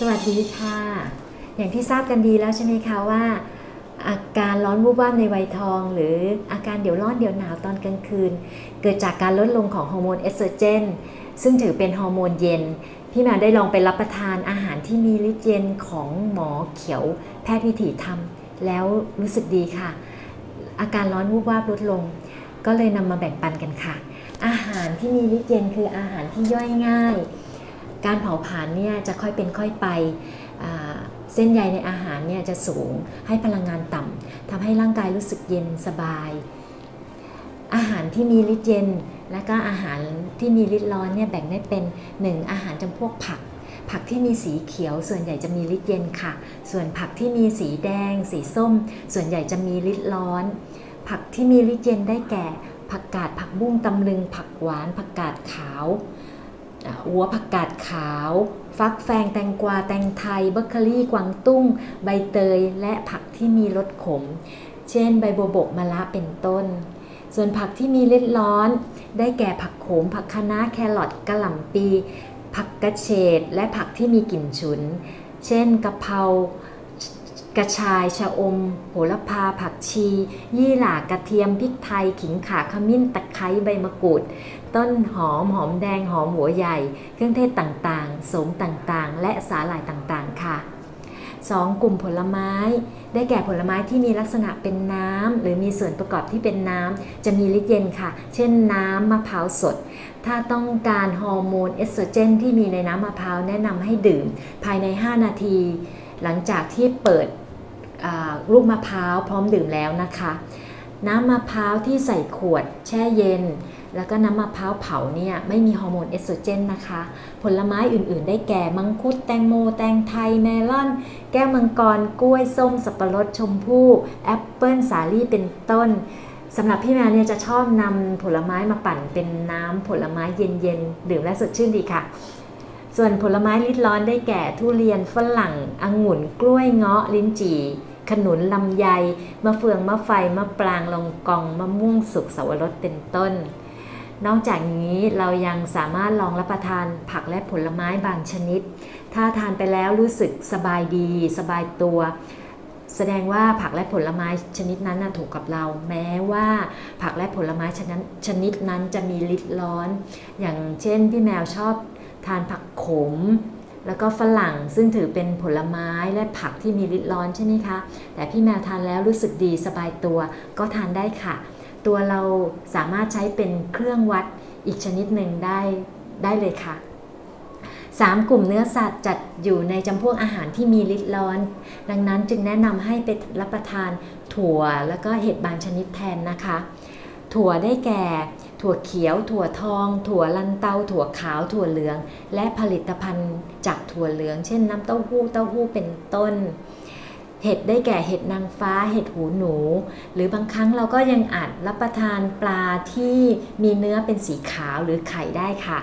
สวัสดีค่ะ อย่างที่ทราบกันดีแล้วใช่ไหมคะว่า อาการร้อนวูบวาบในวัยทอง หรืออาการเดี๋ยวร้อนเดี๋ยวหนาวตอนกลางคืน เกิดจากการลดลงของฮอร์โมนเอสโตรเจนซึ่งถือเป็นฮอร์โมนเย็น พี่แมวได้ลองไปรับประทานอาหารที่มีฤทธิ์เย็นของหมอเขียวแพทย์วิถีธรรม แล้วรู้สึกดีค่ะ อาการร้อนวูบวาบลดลง ก็เลยนำมาแบ่งปันกันค่ะ อาหารที่มีฤทธิ์เย็นคืออาหารที่ย่อยง่าย การเผาผลาญเนี่ยจะค่อยเป็นค่อยไปเส้นใยในอาหารเนี่ยจะสูงให้พลังงานต่ำทำให้ร่างกายรู้สึกเย็นสบาย อาหารที่มีฤทธิ์เย็น และก็อาหารที่มีฤทธิ์ร้อนเนี่ยแบ่งได้เป็น 1. อาหารจำพวกผัก ผักที่มีสีเขียว ส่วนใหญ่จะมีฤทธิ์เย็นค่ะ ส่วนผักที่มีสีแดง สีส้ม ส่วนใหญ่จะมีฤทธิ์ร้อน ผักที่มีฤทธิ์เย็นได้แก่ ผักกาดผักบุ้งตำลึง ผักหวาน ผักกาดขาว หัวผักกาดขาว ฟักแฟงแตงกวาแตงไทยเบอร์เกอรี่กวางตุ้ง ใบเตยและผักที่มีรสขม เช่นใบโบบกมะระเป็นต้น ส่วนผักที่มีเล็ดร้อน ได้แก่ผักโขม ผักคะน้าแครอทกระหล่ำปี ผักกระเฉดและผักที่มีกลิ่นฉุน เช่นกะเพรา กระชายชะอมโหระพาผักชี ยี่หร่ากระเทียมพริกไทยขิงข่าขมิ้นตะไคร้ใบมะกรูด ต้นหอมหอมแดงหอมหัวใหญ่ เครื่องเทศต่างๆ สมต่างๆ และสาหร่ายต่างๆ ค่ะ 2. กลุ่มผลไม้ ได้แก่ผลไม้ที่มีลักษณะเป็นน้ำ หรือมีส่วนประกอบที่เป็นน้ำ จะมีฤทธิ์เย็นค่ะ เช่นน้ำมะพร้าวสด ถ้าต้องการฮอร์โมนเอสโตรเจน ที่มีในน้ำมะพร้าวแนะนำให้ดื่ม ภายใน 5 นาที หลังจากที่เปิด ลูกมะพร้าวพร้อมดื่มแล้วนะคะ น้ำมะพร้าวที่ใส่ขวดแช่เย็น แล้วก็น้ำมะพร้าวเผาเนี่ยไม่มีฮอร์โมนเอสโตรเจนนะคะ ผลไม้อื่นๆ ได้แก่มังคุดแตงโม แตงไทยเมลอน แก้วมังกร กล้วยส้ม สับปะรดชมพู่แอปเปิลสาลี่เป็นต้นสำหรับพี่แมวเนี่ยจะชอบนำผลไม้มาปั่นเป็นน้ำผลไม้เย็นๆดื่มและสดชื่นดีค่ะ ส่วนผลไม้ลิดร้อนได้แก่ทุเรียนฝรั่งองุ่น กล้วยเงาะลิ้นจี่ ขนุนลำไยมะเฟืองมะไฟมะปรางลงกองมะม่วงสุกสวรสเป็นต้น นอกจากนี้เรายังสามารถลองรับประทานผักและผลไม้บางชนิด ถ้าทานไปแล้วรู้สึกสบายดี สบายตัว แสดงว่าผักและผลไม้ชนิดนั้นถูกกับเรา แม้ว่าผักและผลไม้ชนิดชนิดนั้นจะมีฤทธิ์ร้อน อย่างเช่นพี่แมวชอบทานผักขม แล้วก็ฝรั่งซึ่งถือเป็นผลไม้และผักที่มีฤทธิ์ร้อนใช่ไหมคะ แต่พี่แมวทานแล้วรู้สึกดีสบายตัวก็ทานได้ค่ะ ตัวเราสามารถใช้เป็นเครื่องวัดอีกชนิดหนึ่งได้ได้เลยค่ะ 3 กลุ่มเนื้อสัตว์จัดอยู่ในจำพวกอาหารที่มีฤทธิ์ร้อน ดังนั้นจึงแนะนำให้ไปรับประทานถั่วแล้วก็เห็ดบางชนิดแทนนะคะ ถั่วได้แก่ ถั่วเขียว ถั่วทอง ถั่วลันเตา ถั่วขาว ถั่วเหลือง และผลิตภัณฑ์จากถั่วเหลือง เช่นน้ำเต้าหู้ เต้าหู้เป็นต้น เห็ดได้แก่เห็ดนางฟ้า เห็ดหูหนู หรือบางครั้งเราก็ยังอาจรับประทานปลาที่มีเนื้อเป็นสีขาวหรือไข่ได้ค่ะ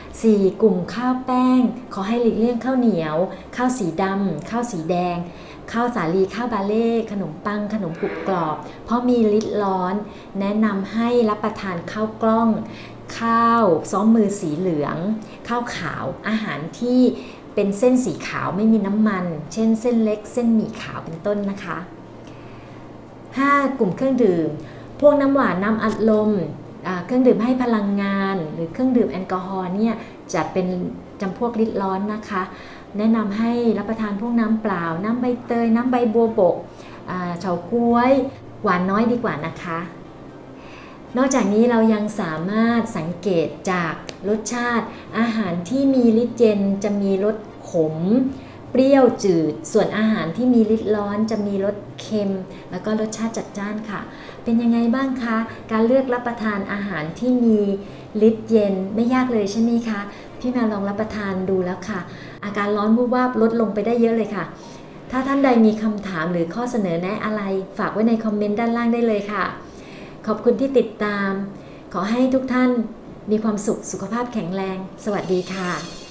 4. กลุ่มข้าวแป้ง ขอให้หลีกเลี่ยงข้าวเหนียว ข้าวสีดำข้าวสีแดง ข้าวสาลีข้าวบาเล่ขนมปัง ขนมกรุบกรอบ เพราะมีฤทธิ์ร้อน แนะนำให้รับประทานข้าวกล้อง ข้าวซ้อมมือสีเหลือง ข้าวขาวอาหารที่เป็นเส้นสีขาวไม่มีน้ำมัน เช่น เส้นเล็ก เส้นหมี่ขาวเป็นต้นนะคะ 5. กลุ่มเครื่องดื่ม พวกน้ำหวานน้ำอัดลมเครื่องดื่มให้พลังงาน หรือเครื่องดื่มแอลกอฮอล์เนี่ยจะเป็นจำพวกฤทธิ์ร้อนนะคะ แนะนำให้รับประทานพวกน้ำเปล่า น้ำใบเตย น้ำใบบัวบกเฉาก๊วย หวานน้อยดีกว่านะคะ นอกจากนี้เรายังสามารถสังเกตจากรสชาติ อาหารที่มีฤทธิ์เย็นจะมีรสขม เปรี้ยวจืด ส่วนอาหารที่มีฤทธิ์ร้อนจะมีรสเค็ม แล้วก็รสชาติจัดจ้านค่ะ เป็นยังไงบ้างคะ การเลือกรับประทานอาหารที่มีฤทธิ์เย็นไม่ยากเลยใช่ไหมคะ พี่แมวลองรับประทานดูแล้วค่ะ อาการร้อนวูบวาบลดลงไปได้เยอะเลยค่ะ ถ้าท่านใดมีคำถามหรือข้อเสนอแนะอะไร ฝากไว้ในคอมเมนต์ด้านล่างได้เลยค่ะ ขอบคุณที่ติดตาม ขอให้ทุกท่านมีความสุขสุขภาพแข็งแรง สวัสดีค่ะ